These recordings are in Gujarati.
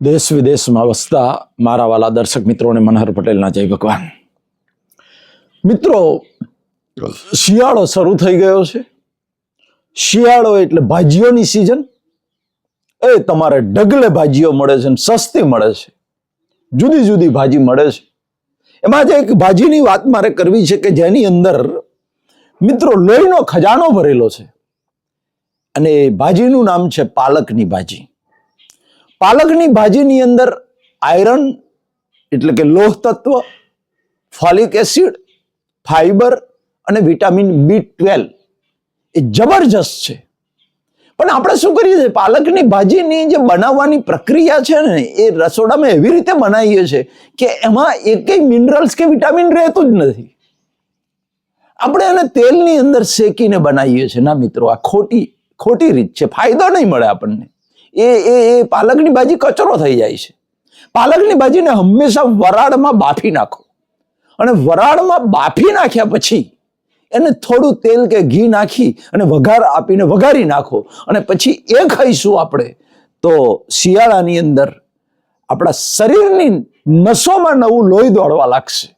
દેશ વિદેશમાં વસતા મારા વાલા દર્શક મિત્રોને મનહર પટેલના જય ભગવાન. મિત્રો શિયાળો શરૂ થઈ ગયો છે. શિયાળો એટલે ભાજીઓની સિઝન એ તમારે ઢગલે ભાજીઓ મળે છે અને સસ્તી મળે છે. જુદી જુદી ભાજી મળે છે. એમાં જે એક ભાજીની વાત મારે કરવી છે કે જેની અંદર મિત્રો લોહીનો ખજાનો ભરેલો છે. અને એ ભાજીનું નામ છે પાલકની ભાજી. પાલકની ભાજીની અંદર આયરન એટલે કે લોહ તત્વ, ફોલિક એસિડ, ફાઈબર અને વિટામિન બી ટ્વેલ્વ. એ જબરજસ્ત છે. પણ આપણે શું કરીએ છીએ? પાલકની ભાજીની જે બનાવવાની પ્રક્રિયા છે ને, એ રસોડામાં એવી રીતે બનાવીએ છીએ કે એમાં એકેય મિનરલ્સ કે વિટામિન રહેતું જ નથી. આપણે એને તેલની અંદર શેકીને બનાવીએ છીએ. ના મિત્રો, આ ખોટી ખોટી રીત છે. ફાયદો નહીં મળે આપણને. એ એ એ પાલકની ભાજી કચરો થઈ જાય છે. પાલકની ભાજીને હંમેશા વરાળમાં બાફી નાખો. અને વરાળમાં બાફી નાખ્યા પછી એને થોડું તેલ કે ઘી નાખી અને વઘાર આપીને વઘારી નાખો. અને પછી એ ખાઈશું આપણે, તો શિયાળાની અંદર આપણા શરીરની નસોમાં નવું લોહી દોડવા લાગશે.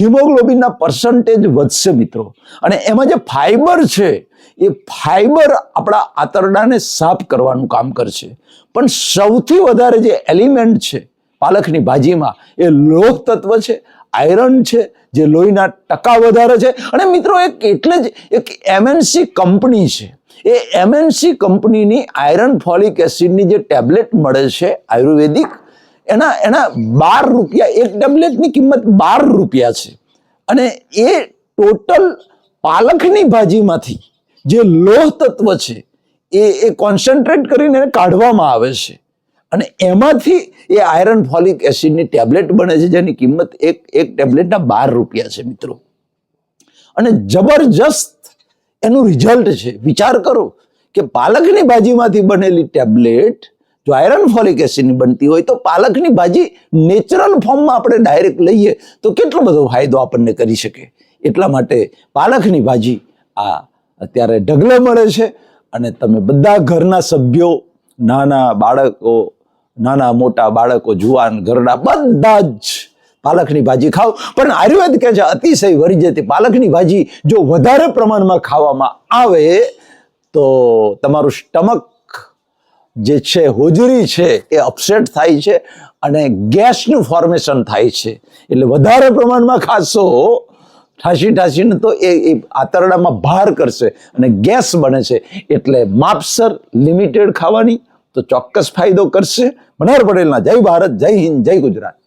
હિમોગ્લોબિનના પર્સન્ટેજ વધશે મિત્રો. અને એમાં જે ફાઈબર છે, એ ફાઈબર આપણા આંતરડાને સાફ કરવાનું કામ કરશે. પણ સૌથી વધારે જે એલિમેન્ટ છે, પાલકની ભાજીમાં, એ લોહ તત્વ છે આયરન છે, જે લોહીના ટકા વધારે છે. અને મિત્રો એક એટલે જ એક એમએનસી કંપની છે. એ એમએનસી કંપનીની આયરન ફોલિક એસિડની જે ટેબ્લેટ મળે છે, આયુર્વેદિક એના એના બાર રૂપિયા, એક ટેબ્લેટની કિંમત બાર રૂપિયા છે. અને એ ટોટલ પાલકની ભાજીમાંથી જે લોહ તત્વ છે, એ એ કોન્સન્ટ્રેટ કરીને એને કાઢવામાં આવે છે. અને એમાંથી એ આયરન ફોલિક એસિડની ટેબ્લેટ બને છે, જેની કિંમત એક એક ટેબ્લેટના બાર રૂપિયા છે, મિત્રો. અને જબરજસ્ત એનું રિઝલ્ટ છે. વિચાર કરો કે પાલકની ભાજીમાંથી બનેલી ટેબ્લેટ જો આયરન ફોલિક એસિડની બનતી હોય તો પાલકની ભાજી નેચરલ ફોર્મમાં આપણે ડાયરેક્ટ લઈએ તો કેટલો બધો ફાયદો આપણને કરી શકે. એટલા માટે પાલકની ભાજી આ અત્યારે ઢગલે મળે છે અને તમે બધા ઘરના સભ્યો, નાના બાળકો, નાના મોટા બાળકો, જુવાન, ઘરડા બધા જ પાલકની ભાજી ખાઓ. પણ આયુર્વેદ કહે છે, અતિશય વરી જતી પાલકની ભાજી જો વધારે પ્રમાણમાં ખાવામાં આવે તો તમારું સ્ટમક જે છે, હોજરી છે, એ અપસેટ થાય છે અને ગેસનું ફોર્મેશન થાય છે. એટલે વધારે પ્રમાણમાં ખાશો ઠાસી ઠાસીને તો એ આંતરડામાં ભાર કરશે અને ગેસ બને છે. એટલે માપસર લિમિટેડ ખાવાની તો ચોક્કસ ફાયદો કરશે. મનોહર પટેલના જય ભારત, જય હિન્દ, જય ગુજરાત.